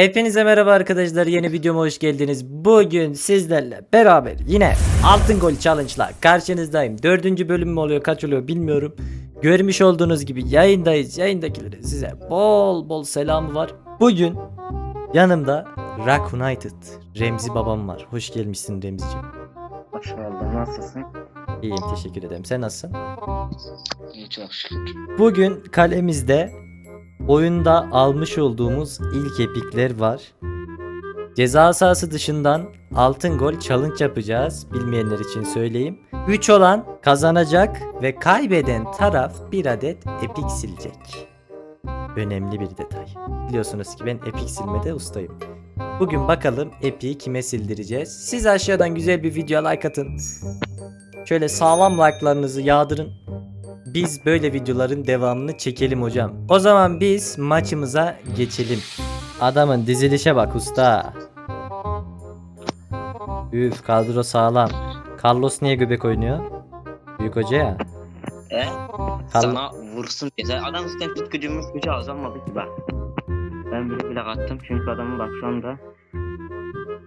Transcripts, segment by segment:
Hepinize merhaba arkadaşlar yeni videoma hoş geldiniz. Bugün sizlerle beraber yine altın gol challenge'la karşınızdayım. Dördüncü bölüm mü oluyor kaç oluyor bilmiyorum. Görmüş olduğunuz gibi yayındayız. Yayındakilerin size bol bol selamı var. Bugün yanımda Rock United Remzi babam var. Hoş gelmişsin Remzi'ciğim. Hoş buldum. Nasılsın? İyiyim teşekkür ederim. Sen nasılsın? İyi çok şükür. Bugün kalemizde oyunda almış olduğumuz ilk epikler var. Ceza sahası dışından altın gol challenge yapacağız. Bilmeyenler için söyleyeyim. 3 olan kazanacak ve kaybeden taraf bir adet epik silecek. Önemli bir detay. Biliyorsunuz ki ben epik silmede ustayım. Bugün bakalım epiği kime sildireceğiz. Siz aşağıdan güzel bir video like atın. Şöyle sağlam like'larınızı yağdırın. Biz böyle videoların devamını çekelim hocam. O zaman biz maçımıza geçelim. Adamın dizilişe bak usta. Üf kadro sağlam. Carlos niye göbek oynuyor? Büyük hoca ya. E? Kal- Sana vursun diye. Sen adam zaten tut gücümüz gücü azalmadı ki bak. Ben bile bile attım çünkü adamın bak şu anda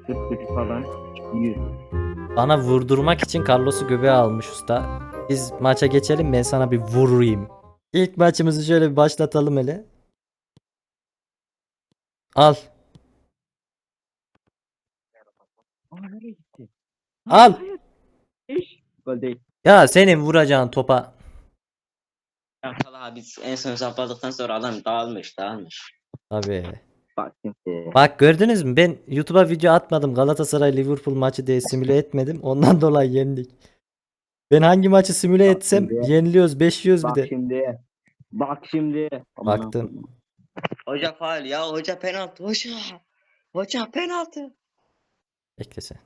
tut gücü falan 100. Bana vurdurmak için Carlos'u göbeğe almış usta. Biz maça geçelim ben sana bir vurayım. İlk maçımızı şöyle bir başlatalım hele. Al. Aa nereye gitti? Al. İş. Gol değil. Ya senin vuracağın topa. Ya Salah biz en son hesapladıktan sonra adam dağılmış dağılmış. Abi. Bak şimdi. Bak gördünüz mü? Ben YouTube'a video atmadım. Galatasaray Liverpool maçı diye simüle etmedim. Ondan dolayı yendik. Ben hangi maçı simüle Bak etsem şimdi. yeniliyoruz, 5 yiyoruz bir Bak de. şimdi. Bak şimdi. Aman. Allah'ım. Hoca faal ya hoca penaltı hoca. Hoca penaltı. Bekle sen.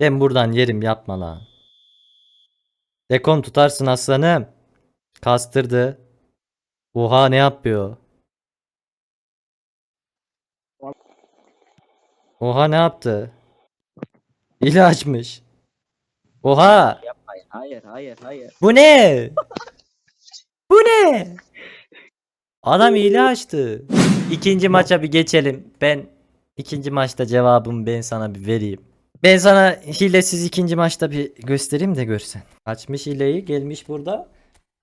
Ben buradan yerim yapma lan. Dekon tutarsın aslanım. Kastırdı. Oha ne yapıyor? Oha ne yaptı? İli açmış. Oha! Hayır hayır hayır. Bu ne? Bu ne? Adam hile açtı. İkinci maça bir geçelim. Ben ikinci maçta cevabımı ben sana bir vereyim. Ben sana hilesiz ikinci maçta bir göstereyim de görsen. Açmış hileyi gelmiş burada.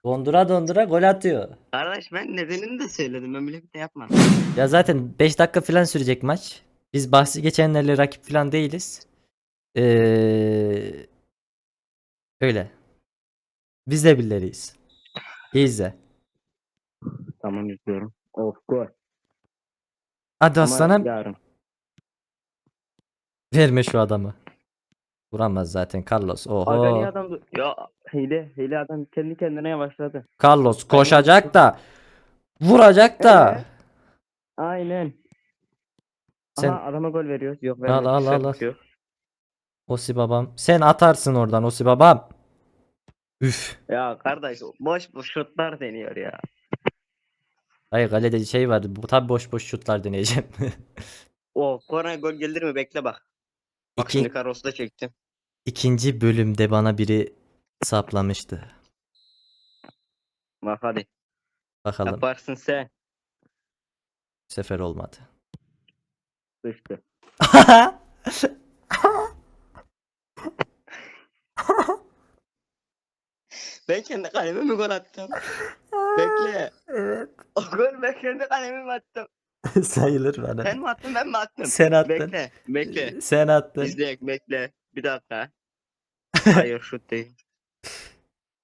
Dondura dondura gol atıyor. Kardeş ben nedenini de söyledim. Ben bile bir de yapmam. Ya zaten 5 dakika falan sürecek maç. Biz bahsi geçenlerle rakip falan değiliz. Ee, öyle. Biz de birileri,yiz. İzle. Tamam izliyorum. Of gol. Hadi Ama aslanım. yarın. Verme şu adamı. Vuramaz zaten Carlos. Aga niye Oho. adam du- Ya hile hile adam kendi kendine yavaşladı. Carlos koşacak da vuracak da. Aynen. Sen Aha adama gol veriyoruz. Yok Al, vermedik. al, al, al. yapıyor. Osi babam. Sen atarsın oradan Osi babam. Üf. Ya kardeş boş boş şutlar deniyor ya. Hayır kalede şey vardı. Bu tabi boş boş şutlar deneyeceğim. O korner gol gelir mi bekle bak. Bak İki, şimdi Karos'u da çektim. ikinci bölümde bana biri saplamıştı. Bak hadi. Bakalım. Yaparsın sen. Bu sefer olmadı. Sıçtı. Ben kendi kaleme mi gol attım? Bekle. evet. O gol ben kendi kaleme mi attım? Sayılır bana. Sen mi attın ben mi attım? Sen attın. Bekle. Bekle. Sen attın. İzleyek bekle. Bir dakika. Hayır şut değil.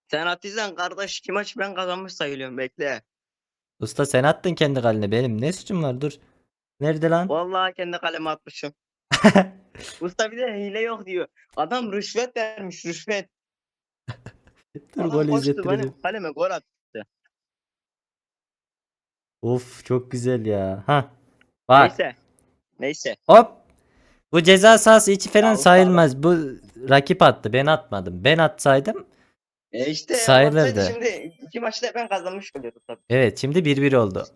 Sen attıysan kardeş kim maç ben kazanmış sayılıyorum bekle. Usta sen attın kendi kalene. Benim ne suçum var? Dur. Nerede lan? Vallahi kendi kaleme atmışım. Usta bir de hile yok diyor. Adam rüşvet vermiş rüşvet. Dur Adam gol koştu izlettirelim. benim kaleme gol attı. Of çok güzel ya. Ha. Bak. Neyse. Neyse. Hop. Bu ceza sahası içi falan usta sayılmaz. Bu rakip attı. Ben atmadım. Ben atsaydım. E işte Sayılırdı. olsaydı Şimdi iki maçta ben kazanmış oluyordum tabii. Evet şimdi 1-1 oldu.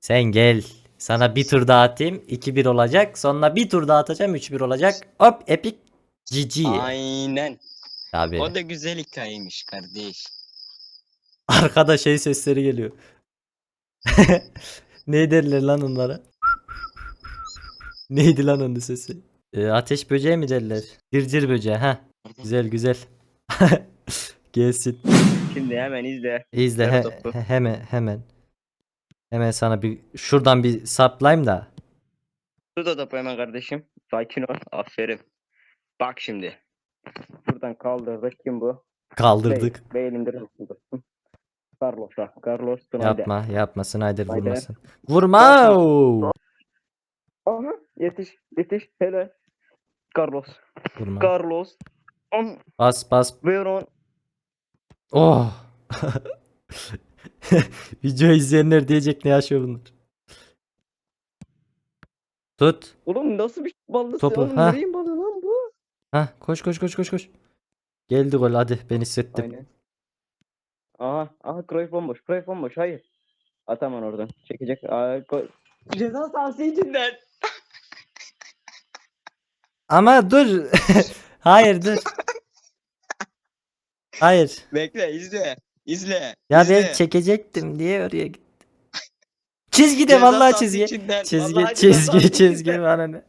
Sen gel. Sana bir tur daha atayım. 2-1 olacak. Sonra bir tur daha atacağım. 3-1 olacak. Hop epik. GG. Aynen. Abi. O da güzel hikayeymiş kardeş. Arkada şey sesleri geliyor. ne derler lan onlara? Neydi lan onun sesi? Ee, ateş böceği mi derler? Cırcır böceği ha. Güzel güzel. Gelsin. Şimdi hemen izle. İzle he- hemen hemen. Hemen sana bir şuradan bir saplayayım da. Dur da topu hemen kardeşim. Sakin ol. Aferin. Bak şimdi. Buradan kaldırdık. Kim bu? Kaldırdık. Bey elimde tutuldu. Carlos'a. Carlos Snyder. Yapma yapma Snyder Snyder. vurmasın. Vurma! Aha yetiş yetiş helal. Carlos. Vurma. Carlos. On. Bas bas. Veron. Oh. Video izleyenler diyecek ne yaşıyor bunlar. Tut. Oğlum nasıl bir ballı Topu, ha. lan bu? Ha koş koş koş koş koş. Geldi gol hadi ben hissettim. Aynen. Aha aha Cruyff bomboş. Cruyff bomboş hayır. Ataman oradan. Çekecek. Aa, gol. Ceza sahası içinden. Ama dur. Hayır dur. Hayır. Bekle izle. İzle. Ya izle. ben çekecektim diye oraya gittim. Çizgide Ceza vallahi sahası çizgi. içinden. Çizgi Vallahi ceza çizgi sahası çizgi içinden. bana ne.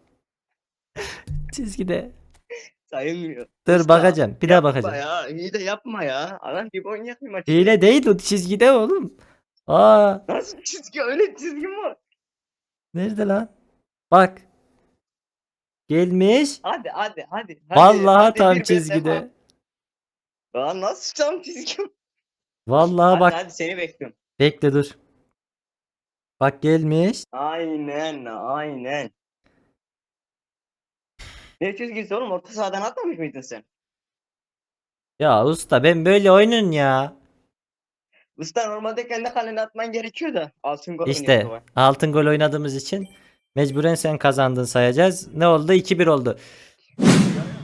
Çizgide. Sayılmıyor. Dur Usta, bakacağım. Bir daha bakacağım. ya. İyi de yapma ya. Adam gibi oynayak bir maçı. Hile değil o çizgide oğlum. Aa Nasıl çizgi? Öyle çizgi mi var? nerede lan? Bak. Gelmiş. Hadi hadi hadi. hadi Vallahi hadi, tam bir, çizgide. Aa, nasıl tam çizgi? Vallahi Hadi bak. hadi seni bekliyorum. Bekle dur. Bak gelmiş. Aynen aynen. Ne çizgisi oğlum? Orta sahadan atmamış mıydın sen? Ya usta ben böyle oyunun ya. Usta normalde kendi kalene atman gerekiyor da. Altın gol İşte altın gol oynadığımız için mecburen sen kazandın sayacağız. Ne oldu? 2-1 oldu.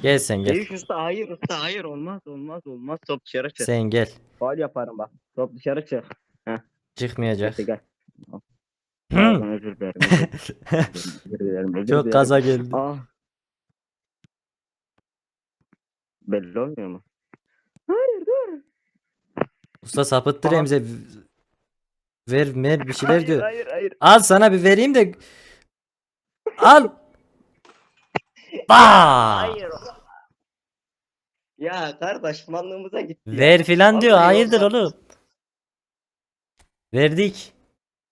Gel sen gel. Değiş usta hayır usta hayır olmaz olmaz olmaz top dışarı çık. Sen gel. Faul yaparım bak. Top dışarı çık. Çıkmayacak. Neyse gel. Pardon, özür dilerim. Özür dilerim. özür Çok dilerim. gaza geldi. Ah. Belli olmuyor mu? Hayır dur. Usta sapıttır Aha. Emze. Ver ver bir şeyler Hayır diyor. hayır hayır. Al sana bir vereyim de. Al. Baa. Hayır. Ya kardeş mallığımıza gitti. ya. Ver filan diyor. Vallahi Hayırdır olmaz. oğlum? Verdik.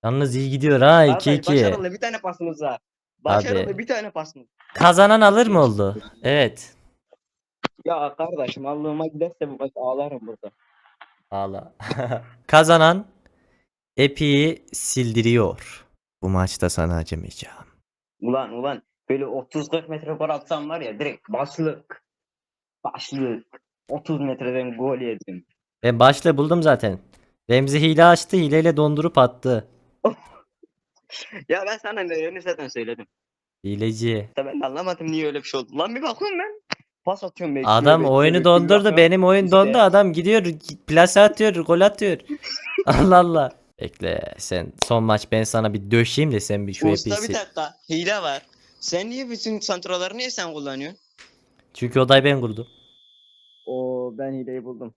Yalnız iyi gidiyor ha Kardeş, 2-2. Başarılı bir tane pasımız var. Başarılı Abi. bir tane pasımız. Kazanan alır mı oldu? Evet. Ya kardeş mallığıma giderse bu maç ağlarım burada. Valla. Kazanan Epi'yi sildiriyor. Bu maçta sana acımayacağım. Ulan ulan böyle 30-40 metre gol atsam var ya direkt başlık. Başlık. 30 metreden gol yedim. Ben başla buldum zaten. Remzi hile açtı. Hileyle dondurup attı. Ya ben sana ne zaten söyledim. Hileci. Da ben de anlamadım niye öyle bir şey oldu. Lan bir bakıyorum ben. Pas atıyorum bekliyor. Adam bekliyor, oyunu bekliyor, dondurdu. bakıyorum. Benim oyun İşte. dondu. Adam gidiyor. Plase atıyor. Gol atıyor. Allah Allah. Bekle sen son maç ben sana bir döşeyim de sen bir şu Usta bir sil. dakika. Hile var. Sen niye bütün santraları niye sen kullanıyorsun? Çünkü odayı ben kurdum. Oo ben hileyi buldum.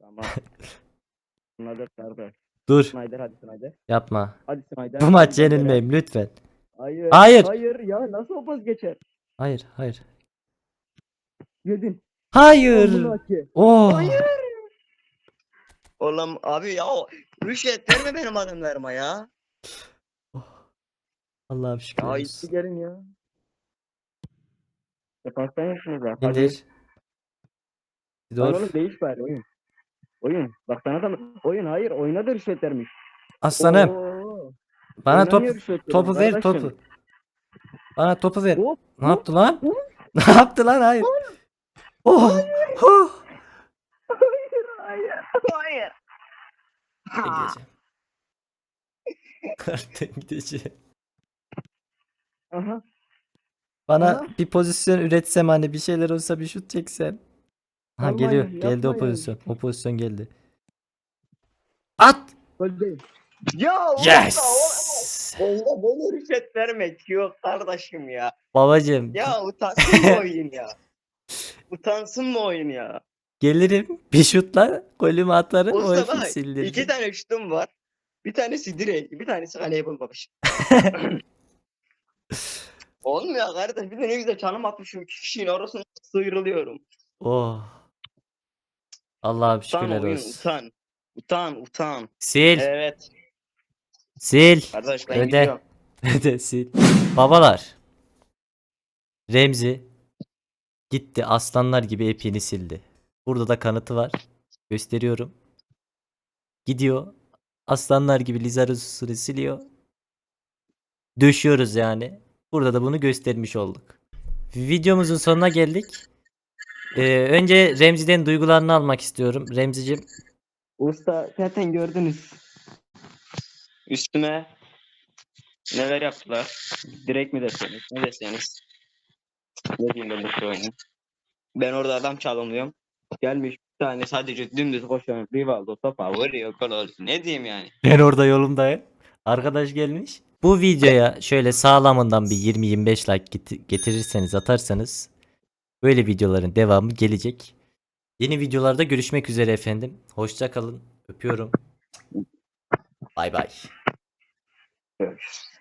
Tamam. Snyder kardeş. Dur Snyder hadi Snyder. yapma. Hadi Snyder. Bu maç yenilmeyim lütfen. Hayır. Hayır. Hayır ya nasıl o pas geçer? Hayır hayır. Yedin. Hayır. Oh. Hayır. Oğlum abi ya rüşvet verme benim adamlarıma ya. Allah'ım şükür. Ya olsun. itti gelin ya. Defanstan yapsınız ya. Lan Dur. oğlum değiş bari oyun. Oyun. Bak sana da oyun hayır oyuna da rüşvet vermiş. Aslanım Oo, bana oyuna top niye rüşvet veriyorsun topu ver kardeşim? topu. Bana topu ver. Hop, Ne yaptı lan? hop. Ne yaptı lan? Hayır. Oh. Oh. Hayır hayır hayır. Ben gideceğim. Artık gideceğim. Aha. Bana Aha. bir pozisyon üretsem hani bir şeyler olsa bir şut çeksem. Ha Yapmayın, geliyor. Geldi o yapmayın. pozisyon. O pozisyon geldi. At. Ya Yes. Allah bana rüşvet vermek yok kardeşim ya. Babacım Ya utansın mı oyun ya? Utansın mı oyun ya? gelirim bir şutla golümü atarım o herifi bak sildiririm. iki tane şutum var. Bir tanesi direk, bir tanesi kaleye bulmamış. Olmuyor kardeş. Bir de ne güzel çalım atmışım. İki kişinin arasına sıyrılıyorum. Oh. Allah'a Utan şükürler oyun olsun. utan. Utan utan. Sil. Evet. Sil. Kardeş ben Öde. gidiyorum. de sil. Babalar. Remzi gitti aslanlar gibi epini sildi. Burada da kanıtı var. Gösteriyorum. Gidiyor. Aslanlar gibi Lizarus'u siliyor. Döşüyoruz yani. Burada da bunu göstermiş olduk. Videomuzun sonuna geldik. Ee, önce Remzi'den duygularını almak istiyorum. Remzi'cim Usta zaten gördünüz. Üstüme neler yaptılar? Direkt mi deseniz? Ne deseniz? Ne diyeyim ben bu oyunu? Ben orada adam çalımlıyorum. Gelmiş bir tane sadece dümdüz koşan Rivaldo topa vuruyor gol olsun. Ne diyeyim yani? Ben orada yolumdayım. Arkadaş gelmiş. Bu videoya şöyle sağlamından bir 20-25 like get- getirirseniz atarsanız böyle videoların devamı gelecek. Yeni videolarda görüşmek üzere efendim. Hoşça kalın. Öpüyorum. Bay bay. Görüşürüz.